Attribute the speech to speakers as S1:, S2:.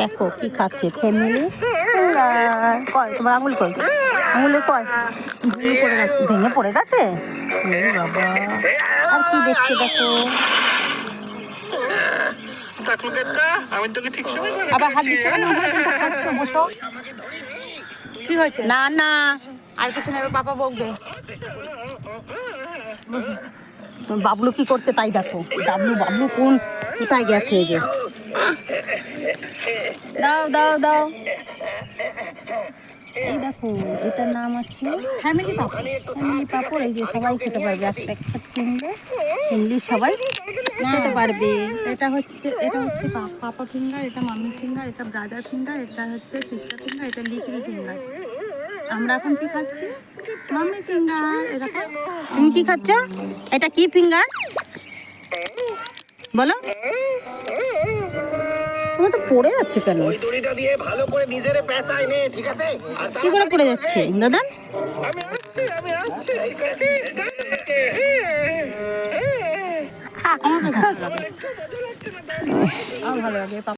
S1: দেখো কি খাচ্ছে ফ্যামিলি? কয় তোমার আঙুল কয়? আঙুলে কয়? ভেঙে পড়ে গেছে ভেঙে পড়ে গেছে? বাবা আর কি দেখছে দেখো? আবার হাত দিচ্ছে। বসো।
S2: কি হয়েছে?
S1: না না
S2: আর কিছু নেবে পাপা বকবে।
S1: বাবলু কি করছে তাই দেখো। বাবলু বাবলু কোন কোথায় গেছে এই যে? দাও দাও দাও। এই দেখো, এটার নাম আছে ফ্যামিলি পাপড়। ফ্যামিলি পাপড়, এই যে সবাই খেতে পারবে, একটা একটা কিনলে কিনলে সবাই খেতে পারবে।
S2: এটা হচ্ছে এটা হচ্ছে পাপা ফিঙ্গার, এটা মাম্মি ফিঙ্গার, এটা ব্রাদার ফিঙ্গার, এটা হচ্ছে সিস্টার ফিঙ্গার, এটা লিটল ফিঙ্গার। আমরা এখন কি খাচ্ছি? মাম্মি ফিঙ্গার এরকম
S1: তুমি কি খাচ্ছ? এটা কি ফিঙ্গার? বলো। তোমার তো পড়ে যাচ্ছে কেন?
S3: ওই দড়িটা দিয়ে ভালো করে নিজের পেশায় নে ঠিক আছে? আর
S1: কি করে পড়ে যাচ্ছে? দাদা
S4: আমি আসছি আমি আসছি এই কাছে
S1: আমার ভালো লাগে